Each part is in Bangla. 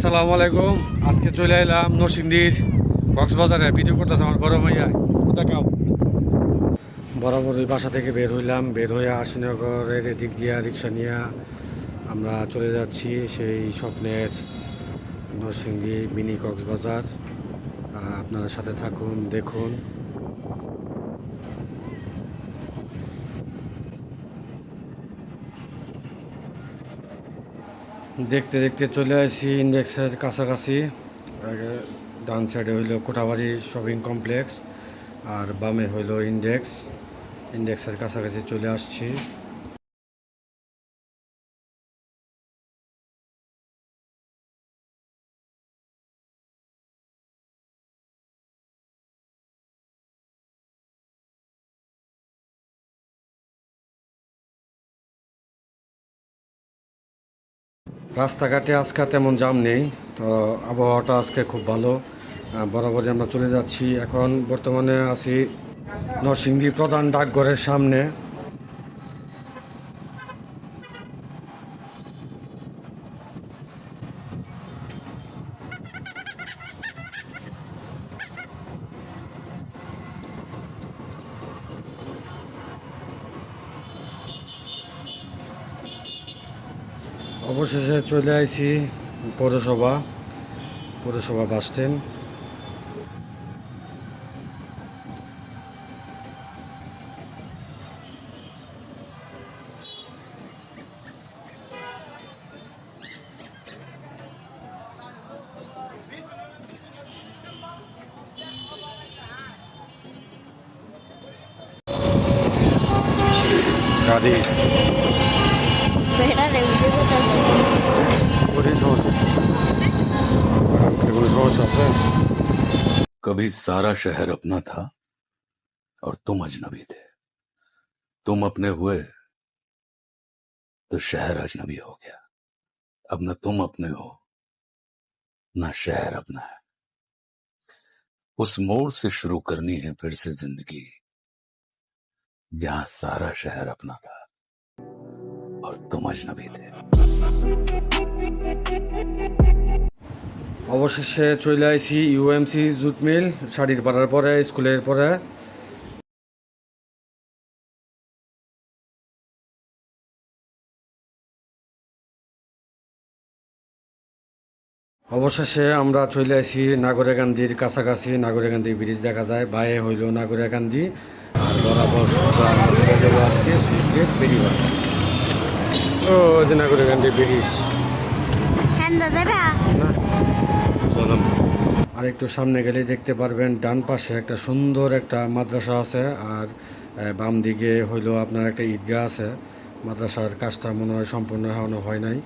আসসালামু আলাইকুম। আজকে চলে এলাম নরসিংদীর কক্সবাজারে। ভিডিও করতেছে আমার বড় ভাইয়া। দেখাও বরাবর ওই বাসা থেকে বের হইলাম। বের হয়ে আশিনগরের এদিক দিয়া রিক্সা নিয়ে আমরা চলে যাচ্ছি সেই স্বপ্নের নরসিংদী মিনি কক্সবাজার। আপনারা সাথে থাকুন, দেখুন। দেখতে দেখতে চলে আসি ইন্ডেক্সের কাছাকাছি। আগে ডান সাইডে হইল কোটাবাড়ি শপিং কমপ্লেক্স আর বামে হইল ইন্ডেক্স ইন্ডেক্সের কাছাকাছি চলে আসছি। রাস্তাঘাটে আজকে তেমন জাম নেই, তো আবহাওয়াটা আজকে খুব ভালো। বরাবরই আমরা চলে যাচ্ছি। এখন বর্তমানে আছি নরসিংদী প্রধান ডাকঘরের সামনে। অবশেষে চলে আইছি পৌরসভা পৌরসভা বাস স্ট্যান্ড। গাড়ি। कभी सारा शहर अपना था और तुम अजनबी थे। तुम अपने हुए तो शहर अजनबी हो गया। अब ना तुम अपने हो, ना शहर अपना है। उस मोड़ से शुरू करनी है फिर से ज़िंदगी, जहाँ सारा शहर अपना था। और तुम अजनबी थे অবশেষে চলে আইছি ইউএমসি জুট মিল শাড়ির পাড়ার পরে স্কুলের পরে অবশেষে আমরা চলে আসি নাগরেকান্দির কাছাকাছি নাগরেকান্দি ব্রিজ দেখা যায় বাইরে হইল নাগরেকান্দি আর বরাবর সোজা আমরা চলে যাবো আজকে সুইচগেট বেরিয়ে ও ওই যে নাগরেকান্দি ব্রিজ হ্যাঁ দাদা আর একটু সামনে গেলে দেখতে পারবেন ডান পাশে একটা সুন্দর একটা মাদ্রাসা আছে আর বাম দিকে হইল আপনার একটা ঈদগাহ আছে। মাদ্রাসার কাজটা মনে হয় সম্পূর্ণ এখনও হয় নাই।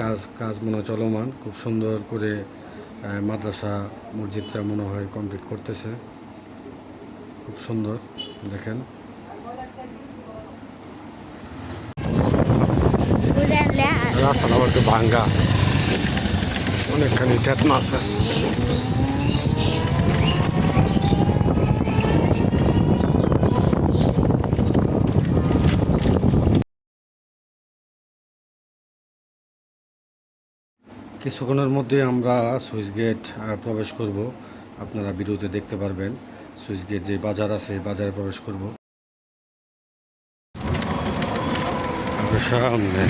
কাজ কাজ মনে হয় চলমান। খুব সুন্দর করে মাদ্রাসা মসজিদটা মনে হয় কমপ্লিট করতেছে। খুব সুন্দর দেখেন। রাস্তাটা আবার একটু ভাঙ্গা। অনেকখানি ঠেতনা আছে। কিছুক্ষণের মধ্যে আমরা সুইচ গেট প্রবেশ করব। আপনারা ভিডিওতে দেখতে পারবেন সুইচ গেট যে বাজার আছে বাজারে প্রবেশ করব। সামনে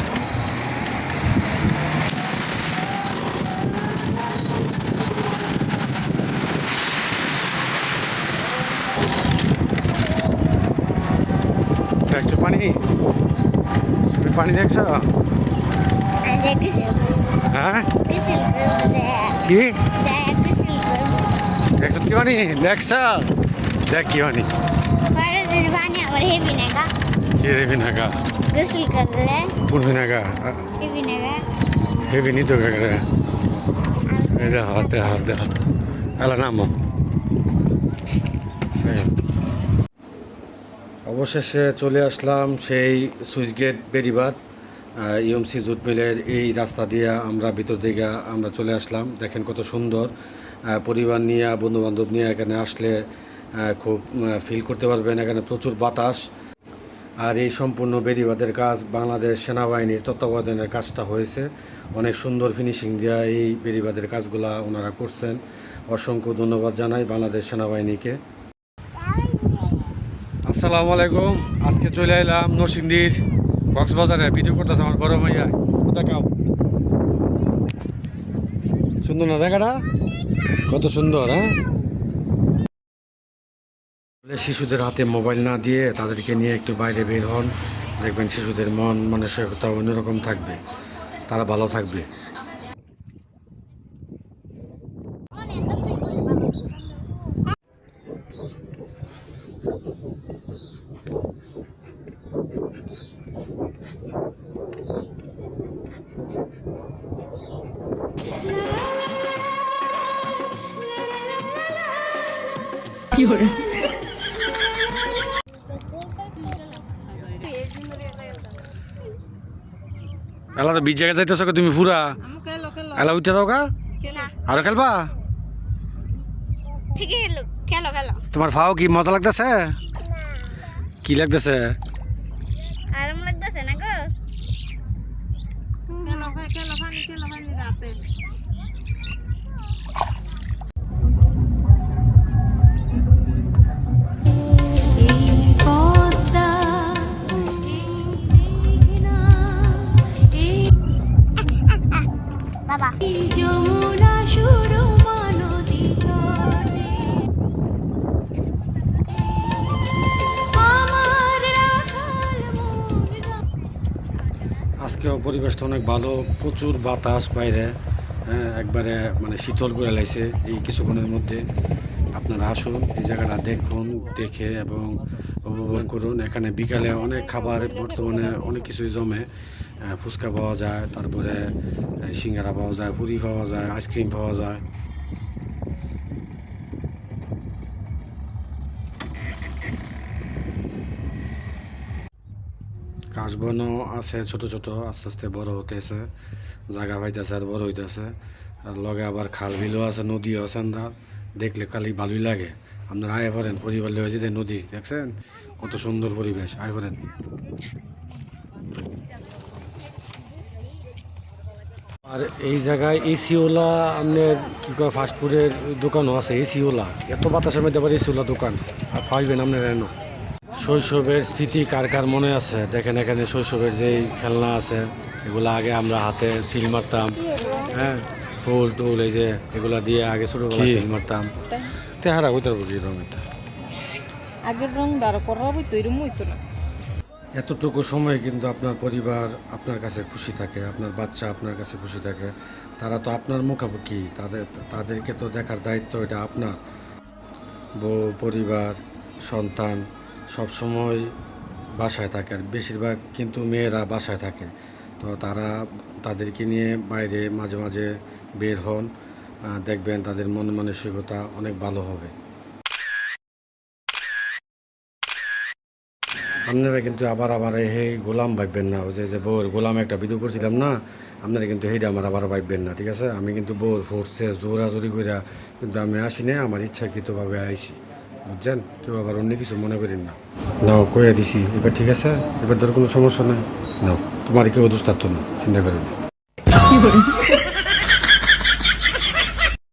দেখছ পানি তুমি পানি দেখছ হ্যাঁ কি দেখছ কি পানি দেখছ দেখ কি পানি কি হেবি নাগা কিসিল করলে পুরবি নাগা হেবি নাগা হেবি নিত কাকা দেখো দেখো দেখো এলা নামো এই। অবশেষে চলে আসলাম সেই সুইচ গেট বেরিবাদ ইএমসি জুট মিলের এই রাস্তা দিয়ে আমরা ভিতর দিকে আমরা চলে আসলাম। দেখেন কত সুন্দর পরিবার নিয়ে বন্ধু বান্ধব নিয়ে এখানে আসলে খুব ফিল করতে পারবেন। এখানে প্রচুর বাতাস। আর এই সম্পূর্ণ বেরিবাদের কাজ বাংলাদেশ সেনাবাহিনীর তত্ত্বাবধানের কাজটা হয়েছে। অনেক সুন্দর ফিনিশিং দেওয়া এই বেরিবাদের কাজগুলা ওনারা করছেন। অসংখ্য ধন্যবাদ জানাই বাংলাদেশ সেনাবাহিনীকে। আসসালামু আলাইকুম। আজকে চলে এলাম নরসিংদীর কক্সবাজারে। ভিডিও করতেছে আমার বড় মাইয়া দেখাও। সুন্দর না জায়গাটা কত সুন্দর হ্যাঁ? শিশুদের হাতে মোবাইল না দিয়ে তাদেরকে নিয়ে একটু বাইরে বের হন। দেখবেন শিশুদের মন, মানসিকতা অন্যরকম থাকবে। তারা ভালো থাকবে। এলা তো বীজ জায়গায় যাইতেছ তুমি পুরা এলা উঠে দাও কা আরও খেলবা ঠিক খেলো খেলো খেলো তোমার ফাও কি মজা লাগতেছে কি লাগতেছে আরাম লাগতেছে না গো খেলো খেলো খেলো রাতে আজকেও পরিবেশটা অনেক ভালো। প্রচুর বাতাস বাইরে হ্যাঁ একবারে মানে শীতল করে লাইছে এই কিছুক্ষণের মধ্যে। আপনারা আসুন, এই জায়গাটা দেখুন, দেখে এবং উপভোগ করুন। এখানে বিকালে অনেক খাবার, বর্তমানে অনেক কিছুই জমে। ফুচকা পাওয়া যায়, তারপরে সিঙ্গারা পাওয়া যায়, পুরি পাওয়া যায়, আইসক্রিম পাওয়া যায়। কাশবনও আছে, ছোট ছোট, আস্তে আস্তে বড় হতেছে জায়গা পাইতেছে আর বড় হইতেছে। আর লগে আবার খাল বিলও আছে, নদীও আছে আন্দার। দেখলে খালি ভালোই লাগে। আপনার আয় পারেন পরিবার লয়ে যেতে নদী, দেখছেন? কত সুন্দর পরিবেশ, আয় পারেন আর এই জায়গায় এসিওলা, আপনার কি কয় ফাস্টফুডের দোকানও আছে, এসিওলা। এত বাতাসের মধ্যে আবার এসিওলা দোকান, আর পাইবেন আপনার এন। শৈশবের স্মৃতি কার কার মনে আছে? দেখেন এখানে শৈশবের যেই খেলনা আছে এগুলো আগে আমরা হাতে সিল মারতাম। হ্যাঁ? ফুল টুল এই যে এগুলা দিয়ে আগে ছোটবেলা সিল মারতাম। তেহারা হইতে পারব কি রঙ এটা? আগের রং দাঁড় করা এরম হইতো না। এতটুকু সময় কিন্তু আপনার পরিবার আপনার কাছে খুশি থাকে আপনার বাচ্চা আপনার কাছে খুশি থাকে। তারা তো আপনার মুখামুখি তাদের তাদেরকে তো দেখার দায়িত্ব এটা আপনার। বউ পরিবার সন্তান সব সময় বাসায় থাকে আর বেশিরভাগ কিন্তু মেয়েরা বাসায় থাকে। তো তারা তাদেরকে নিয়ে বাইরে মাঝে মাঝে বের হন। দেখবেন তাদের মন মানসিকতা অনেক ভালো হবে। আপনারা কিন্তু আবার আবার এই গোলাম ভাববেন না। যে যে বউর গোলাম একটা ভিডিও করছিলাম না, আপনারা কিন্তু সেইটা আমার আবার ভাববেন না, ঠিক আছে? আমি কিন্তু বউর ফোর্সে জোরাজোরি করে কিন্তু আমি আসি না আমার ইচ্ছাকৃতভাবে আইছি বুঝছেন কেউ আবার অন্য কিছু মনে করেন না। নাও কয়ে দিছি, এবার ঠিক আছে? এবার ধর কোনো সমস্যা নাই। নাও, তোমার কেউ থাকতো না, চিন্তা করেন।